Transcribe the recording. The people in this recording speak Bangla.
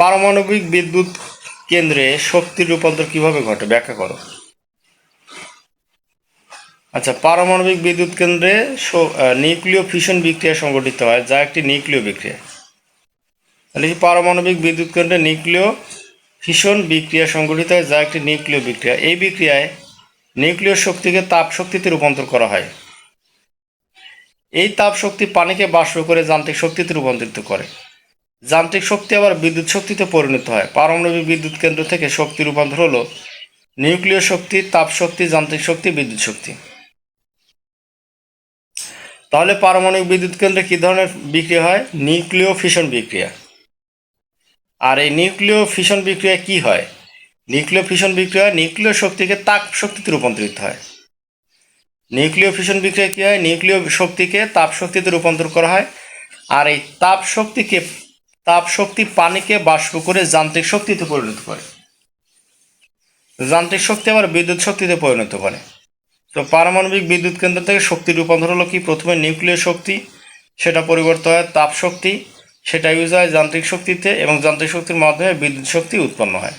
পারমাণবিক বিদ্যুৎ কেন্দ্রে শক্তির রূপান্তর কীভাবে ঘটে? ব্যাখ্যা করো। আচ্ছা পারমাণবিক বিদ্যুৎ কেন্দ্রে নিউক্লিয় ফিশন বিক্রিয়া সংগঠিত হয়, যা একটি নিউক্লিয় বিক্রিয়া। তাহলে কি পারমাণবিক বিদ্যুৎ কেন্দ্রে নিউক্লিয় ফিশন বিক্রিয়া সংগঠিত হয়, যা একটি নিউক্লিয় বিক্রিয়া। এই বিক্রিয়ায় নিউক্লিয় শক্তিকে তাপ শক্তিতে রূপান্তর করা হয়। এই তাপ শক্তি পানিকে বাষ্প করে যান্ত্রিক শক্তিতে রূপান্তরিত করে। যান্ত্রিক শক্তি আবার বিদ্যুৎ শক্তিতে পরিণত হয়। পারমাণবিক বিদ্যুৎ কেন্দ্র থেকে শক্তি রূপান্তর হলো নিউক্লিয় শক্তি, তাপ শক্তি, যান্ত্রিক শক্তি, বিদ্যুৎ শক্তি। তাহলে পারমাণবিক বিদ্যুৎ কেন্দ্রে কী ধরনের বিক্রিয়া হয়? নিউক্লিয় ফিশন বিক্রিয়া। আর এই নিউক্লিয় ফিশন বিক্রিয়া কি হয়? নিউক্লিয় ফিশন বিক্রিয়া নিউক্লিয় শক্তিকে তাপ শক্তিতে রূপান্তরিত হয়। নিউক্লিয় ফিশন বিক্রিয়া কী হয়? নিউক্লিয় শক্তিকে তাপ শক্তিতে রূপান্তর করা হয়। আর এই তাপ শক্তিকে তাপ শক্তি পানিকে বাষ্প করে যান্ত্রিক শক্তিতে পরিণত করে। যান্ত্রিক শক্তি আবার বিদ্যুৎ শক্তিতে পরিণত করে। তো পারমাণবিক বিদ্যুৎ কেন্দ্র থেকে শক্তি রূপান্তর হলো কি? প্রথমে নিউক্লিয়ার শক্তি, সেটা পরিবর্তন হয় তাপ শক্তি সেটা ইউজ হয় যান্ত্রিক শক্তিতে এবং যান্ত্রিক শক্তির মাধ্যমে বিদ্যুৎ শক্তি উৎপন্ন হয়।